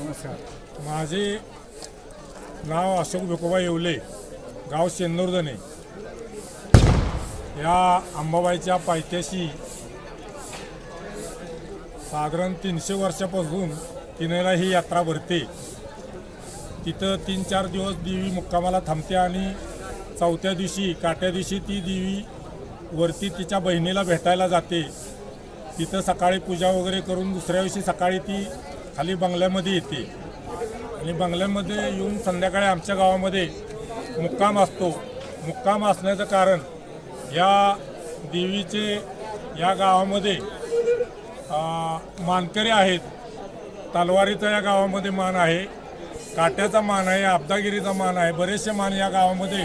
नमस्कार. माझे नाव अशोक भिकोबा येवले गाव शेंदुर्दने या अंबाबाईच्या पायथ्याशी साधारण तीनशे वर्षापासून तिनेला ही यात्रा भरते. तिथं तीन चार दिवस देवी मुक्कामाला थांबते आणि चौथ्या दिवशी काट्या दिवशी ती देवी वरती तिच्या बहिणीला भेटायला जाते. तिथं सकाळी पूजा वगैरे करून दुसऱ्या दिवशी सकाळी ती खाली बंगल्यामध्ये येते. आणि बंगल्यामध्ये येऊन संध्याकाळी आमच्या गावामध्ये मुक्काम असतो. मुक्काम असण्याचं कारण या देवीचे या गावामध्ये मानकरी आहेत. तलवारीचा या गावामध्ये मान आहे. काट्याचा मान आहे. अब्दागिरीचा मान आहे. बरेचसे मान या गावामध्ये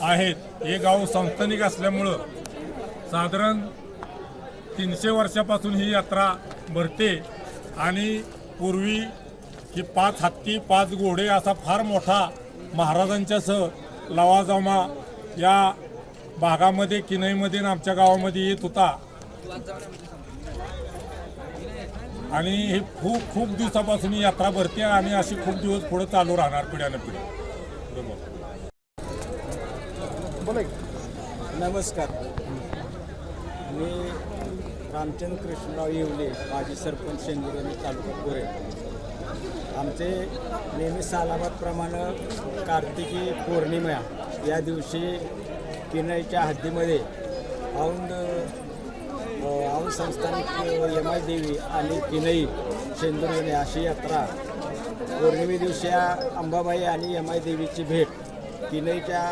आहेत. हे गाव संस्थानिक असल्यामुळं साधारण तीनशे वर्षापासून ही यात्रा भरते. आणि पूर्वी ही पाच हत्ती पाच घोडे असा फार मोठा महाराजांच्या सह लवाजमा या भागामध्ये किनईमध्ये आणि आमच्या गावामध्ये येत होता. आणि हे खूप खूप दिवसापासून यात्रा भरते आणि अशी खूप दिवस पुढे चालू राहणार पिढ्यानं पिढी. बरोबर नमस्कार. मी रामचंद्र कृष्णराव येवले माजी सरपंच शेंदुर्णी तालुका कोरे. आमचे नेहमी सालाबादप्रमाणे कार्तिकी पौर्णिमा या दिवशी किनईच्या हद्दीमध्ये औंद औंद औंध संस्थानिक यमाई देवी आणि किनई शेंदुर्गणे अशी यात्रा पौर्णिमे दिवशी अंबाबाई आणि यमाई देवीची भेट किनईच्या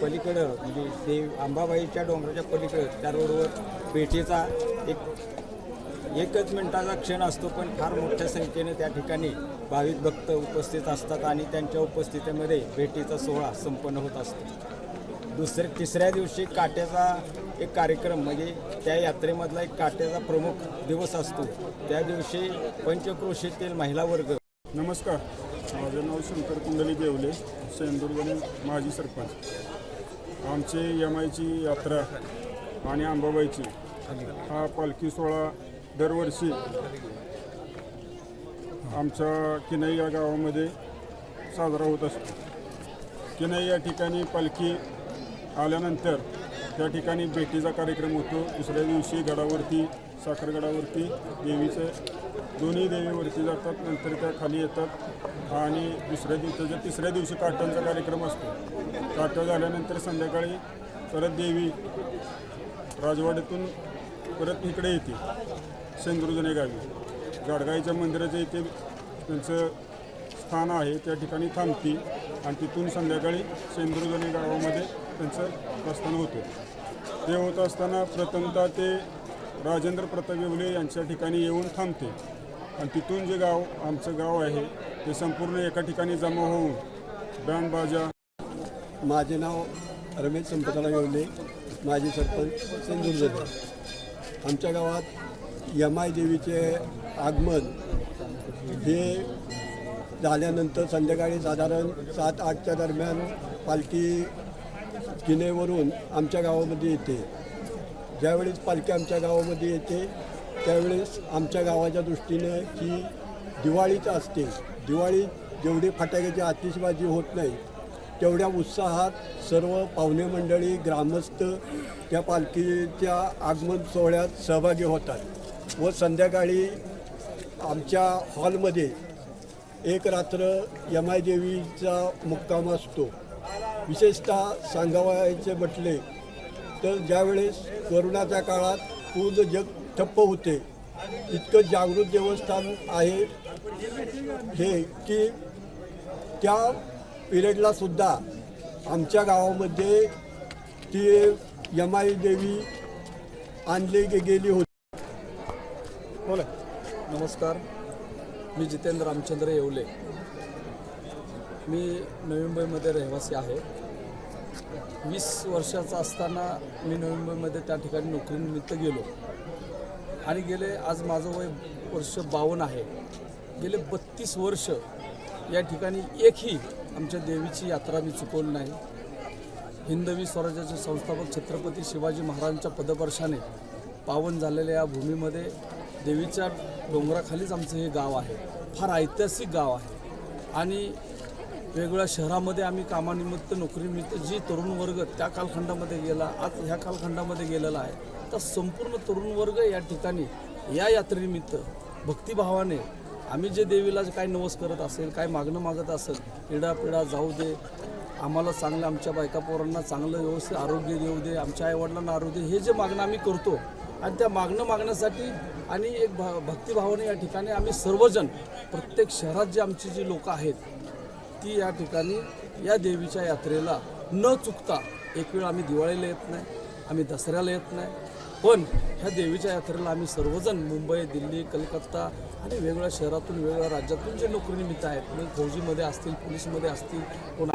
पलीकडं म्हणजे देव अंबाबाईच्या डोंगराच्या पलीकडं त्या रोडवर भेटीचा एक एकच मिनिटाचा क्षण असतो पण फार मोठ्या संख्येने त्या ठिकाणी भाविक भक्त उपस्थित असतात आणि त्यांच्या उपस्थितीमध्ये भेटीचा सोहळा संपन्न होत असतो. दुसऱ्या तिसऱ्या दिवशी काट्याचा एक कार्यक्रम म्हणजे त्या यात्रेमधला एक काट्याचा प्रमुख दिवस असतो. त्या दिवशी पंचक्रोशीतील महिला वर्ग. नमस्कार. माझं नाव शंकर कुंडली देवले शेंदुर्गने माजी सरपंच. आमचे एम आयची यात्रा आणि आंबाबाईची हा पालखी सोहळा दरवर्षी आमच्या किनई या गावामध्ये साजरा होत असतो. किनई या ठिकाणी पालखी आल्यानंतर त्या ठिकाणी भेटीचा कार्यक्रम होतो. दुसऱ्या दिवशी गडावरती साखरगडावरती देवीचं दोन्ही देवीवरती जातात नंतर त्या खाली येतात. आणि दुसऱ्या दिवसाच्या तिसऱ्या दिवशी काटांचा कार्यक्रम असतो. काटा झाल्यानंतर संध्याकाळी परत देवी राजवाड्यातून परत इकडे येते सेंद्रुजने गावी. गाडगाईच्या मंदिराच्या इथे त्यांचं स्थान आहे त्या ठिकाणी थांबती आणि तिथून संध्याकाळी सेंद्रुजने गावामध्ये त्यांचं प्रस्थान होतं. ते होत असताना प्रथमतः ते राजेंद्र प्रताप येवले यांच्या ठिकाणी येऊन थांबते. आणि तिथून जे गाव आमचं गाव आहे ते संपूर्ण एका ठिकाणी जमा होऊन बँड बाजा माझे नाव रमेश संपतराव येवले माजी सरपंच सिंधुदुर्ग आमच्या गावात यमाई देवीचे आगमन हे झाल्यानंतर संध्याकाळी साधारण सात आठच्या दरम्यान पालखी किनेवरून आमच्या गावामध्ये येते. ज्यावेळेस पालखी आमच्या गावामध्ये येते त्यावेळेस आमच्या गावाच्या दृष्टीनं ही दिवाळीच असते. दिवाळी जेवढी फटाक्याची आतिषबाजी होत नाही तेवढ्या उत्साहात सर्व पाहुणे मंडळी ग्रामस्थ त्या पालखीच्या आगमन सोहळ्यात सहभागी होतात व संध्याकाळी आमच्या हॉलमध्ये एक रात्र यमाई देवीचा मुक्काम असतो. विशेषतः सांगावायचे म्हटले तर ज्यावेळेस कोरोनाच्या काळात पूर्ण जग ठप्प होते. इतकं जागृत देवस्थान आहे हे की त्या पिरियडला सुद्धा आमच्या गावामध्ये ती यमाई देवी आणली गे- गेली होती. बोला. नमस्कार. मी जितेंद्र रामचंद्र येवले. मी नवी मुंबईमध्ये रहिवासी आहे. वीस वर्षाचा असताना मी नवी मुंबईमध्ये त्या ठिकाणी नोकरीनिमित्त गेलो. आणि गेले आज माझं वय वर्ष बावन्न आहे. गेले बत्तीस वर्ष या ठिकाणी एकही आमच्या देवीची यात्रा मी चुकवली नाही. हिंदवी स्वराज्याचे संस्थापक छत्रपती शिवाजी महाराजांच्या पदपर्शाने पावन झालेल्या या भूमीमध्ये देवीच्या डोंगराखालीच आमचं हे गाव आहे. फार ऐतिहासिक गाव आहे. आणि वेगवेगळ्या शहरामध्ये आम्ही कामानिमित्त नोकरीनिमित्त जी तरुण वर्ग त्या कालखंडामध्ये गेला आज ह्या कालखंडामध्ये गेलेला आहे तर संपूर्ण तरुण वर्ग या ठिकाणी या यात्रेनिमित्त भक्तिभावाने आम्ही जे देवीला जे काय नवस करत असेल काय मागणं मागत असेल पिढापिढा जाऊ दे आम्हाला चांगलं आमच्या बायका पोरांना चांगलं व्यवस्थित आरोग्य देऊ दे आमच्या आईवडिलांना आरोग्य हे जे मागणं आम्ही करतो आणि त्या मागणं मागण्यासाठी आणि एक भ भक्तिभावाने या ठिकाणी आम्ही सर्वजण प्रत्येक शहरात जे आमची जी लोकं आहेत ती या ठिकाणी या देवीच्या यात्रेला न चुकता एक वेळ आम्ही दिवाळीला येत नाही आम्ही दसऱ्याला येत नाही. पण ह्या देवीच्या यात्रेला आम्ही सर्वजण मुंबई दिल्ली कलकत्ता आणि वेगवेगळ्या शहरातून वेगवेगळ्या राज्यातून जे नोकरीनिमित्त आहेत म्हणजे फौजीमध्ये असतील पोलीसमध्ये असतील कोण